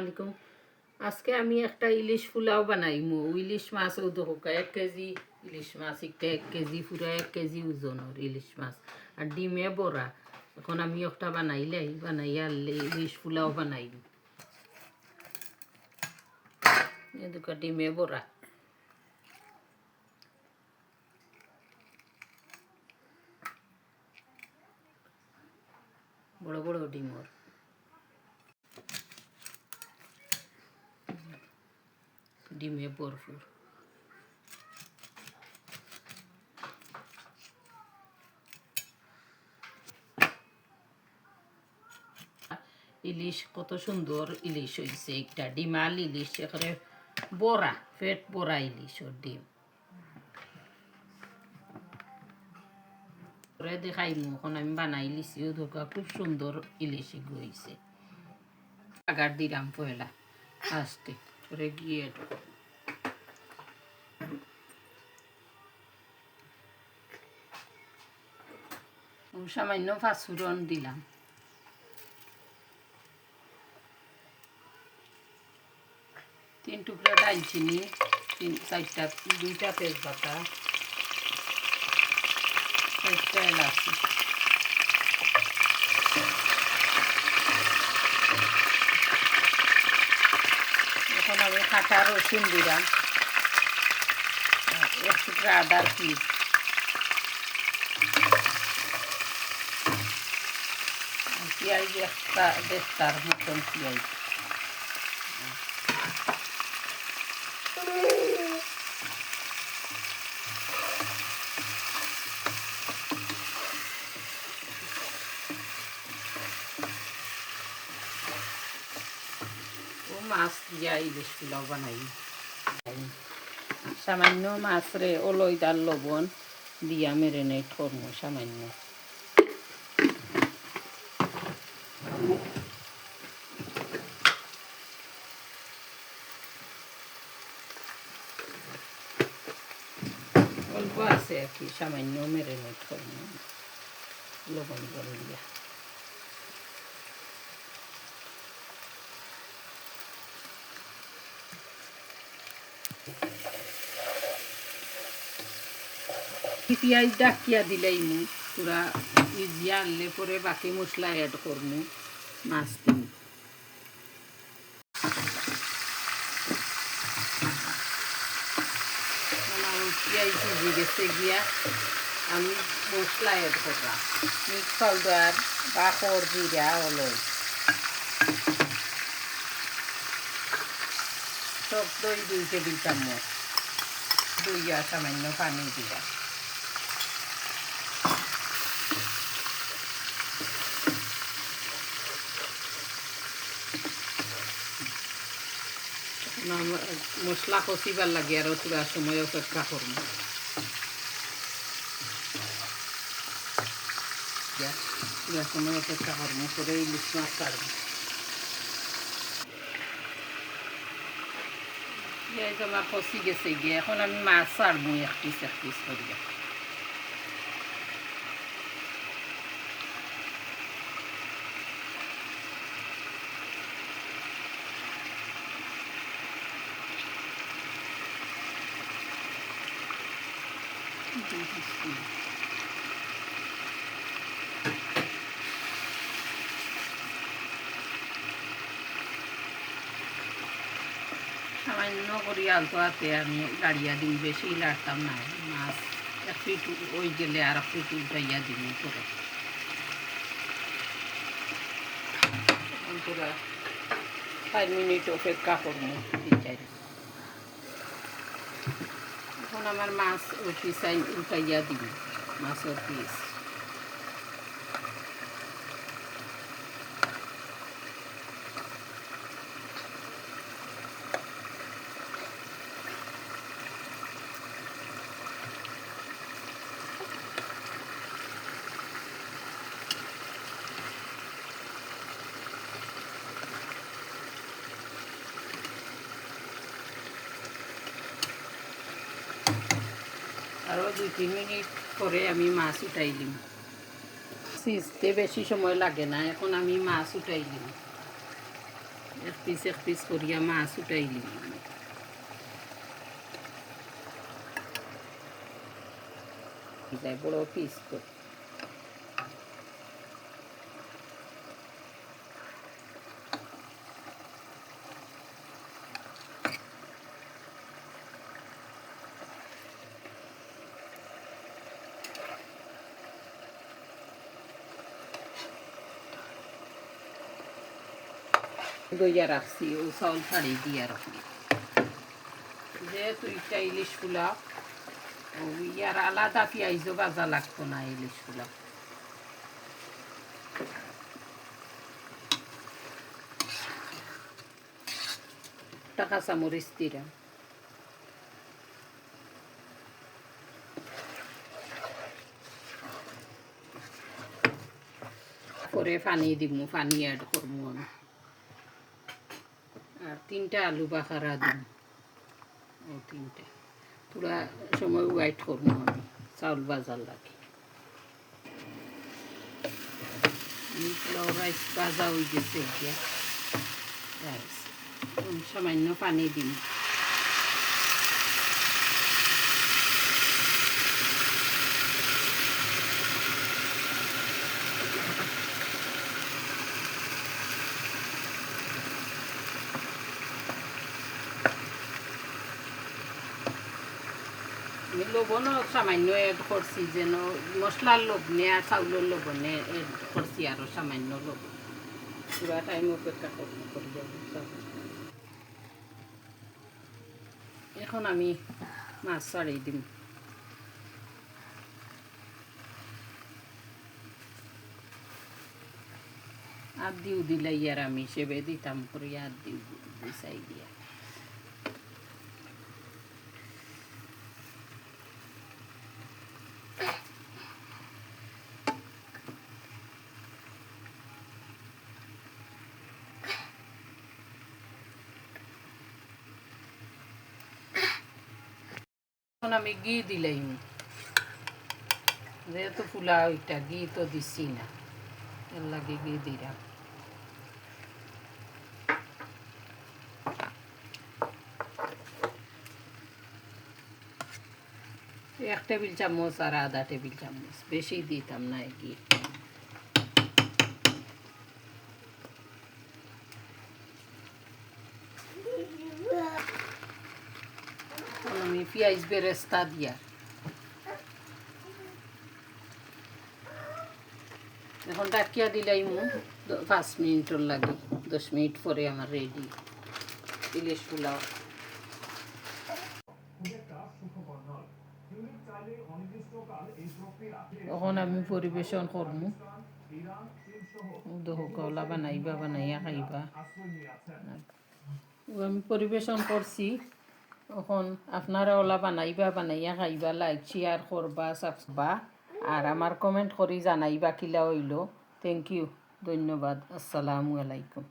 আলাইকুম আজকে আমি একটা ইলিশ পোলাও বানাইমু। ইলিশ মাছ ও দেখো এক কেজি ইলিশ মাছ একটা এক কেজি পুরা এক কেজি ওজনের ইলিশ মাছ। আর ডিমে বড়া এখন আমি একটা বানাইলে বানাইয়া ইলিশ পোলাও বানাইম। এদিকে ডিমে বড়া বড় বড় ডিমর ডিমে ভরপুর। ইলিশ কত সুন্দর ইলিশ হয়েছে একটা ডিমাল ইলিশ এখানে বড়া, পেট বড়া ইলিশ ওর ডিম। পরে দেখাই এখন আমি বানাই লিছি ধোকা খুব সুন্দর ইলিশ হয়েছে আগার দিলাম পয়লা আসতে গিয়ে সামান্য ফাঁসুরন দিলাম। তিন টুকরা দালচিনি তিন, চারটা, দুইটা তেজপাতা, চারটা এলাচি। এখন আমি কাঁচা রসুন দিলাম। এক টুকরা আদার পিস পেঁয়াজ একটা দেড়টার মতন পেঁয়াজ মাছ দিয়া ইলিশ পোলাও বানাই সামান্য মাছ রে ওলই ডাল লবণ দিয়া মেরিনেট করব সামান্য অল্প আছে আর কি সামান্য মেরিনেট করব লবণ করে দিয়া পিঁয়াজ ডাকিয়া দিলেই পুরা ইজিয়া আনলে পরে বাকি মশলা এড করমু। মাছ গিয়া আমি মশলা এড করলাম। মিক্স পাউডার বাকর জিরা হলুদ সব দই দুই টেবিল চামচ দই আর সামান্য পানি দিলাম মশলা কষিবার লাগে আর পুরা সময় অপেক্ষা করব সময় অপেক্ষা করব করে ইলিশ মাছ কাটবো আমার কষি গেছে গিয়ে, এখন আমি মাছ ছাড়বো এক পিস এক পিস করিয়া সামান্য করি আলতো হাতে আমি গাড়িয়া দিই বেশি লাড়তাম না মাছ এক ফিট ওই গেলে আর ফিট উল্টাইয়া দিন করে পুরা পাঁচ মিনিট অপেক্ষা করব তিন এখন আমার মাছ পিসাই উল্টাইয়া দিবি মাছের পিস। আরও দুই, তিন মিনিট পরে আমি মাছ উঠাই দিই সিজতে বেশি সময় লাগে না, এখন আমি মাছ উঠাই দিই এক পিস এক পিস করিয়া মাছ উঠাই দিই বড় পিস করে দইয়া রাখছি, ও চাউল ছাড়ি দিয়া রাখি যেহেতু এটা ইলিশ পোলাও ও ইয়ার আলাদা পেঁয়াজও বাজা লাগতো না ইলিশ পোলাও টাকা চামরিচ দিলাম। পরে পানি দিব পানি অ্যাড করব আমি। তিনটা আলু বাখারা দিন ও তিনটা। পুরা সময় ওয়াইট করব আমি। চাউল বাজার লাগে। পোলাও রাইস ভাজা হয়ে গেছে রাইস সামান্য পানি দিম লবণও সামান্য এড করছি, যেন মশলার লবণে আর চাউলের লবণে এড করছি আরও সামান্য লবণ পুরা টাইম অপেক্ষা করব এখন আমি মাছ ছাড়ি দিম। আর দিও দিলে ইয়ার আমি সেবে দিতাম, করে আর দিও দিছাই দিয়া। এখন আমি ঘি দিলাম যেহেতু ফুলা ওইটা, ঘি তো দিছি না। এর লাগে ঘি দিলাম। এক টেবিল চামচ আর আধা টেবিল চামচ। বেশি দিতাম না ঘি এখন আমি পেঁয়াজ বেরেস্তা দিয়া এখন ডাকিয়া দিলাই মু পাঁচ মিনিটর লাগে, দশ মিনিট পরে আমার রেডি ইলিশ পোলাও তখন আমি পরিবেশন করমু। দোহকলা বানাইবা, বানাইয়া খাইবা। আমি পরিবেশন করছি। এখন আপনারা ওলা বানাইবা, বানাইয়া খাইবা লাইক শেয়ার করবা সাবস্ক্রাইবা আর আমার কমেন্ট করে জানাইবা কিলা হইল। থ্যাংক ইউ ধন্যবাদ। আসসালামু আলাইকুম।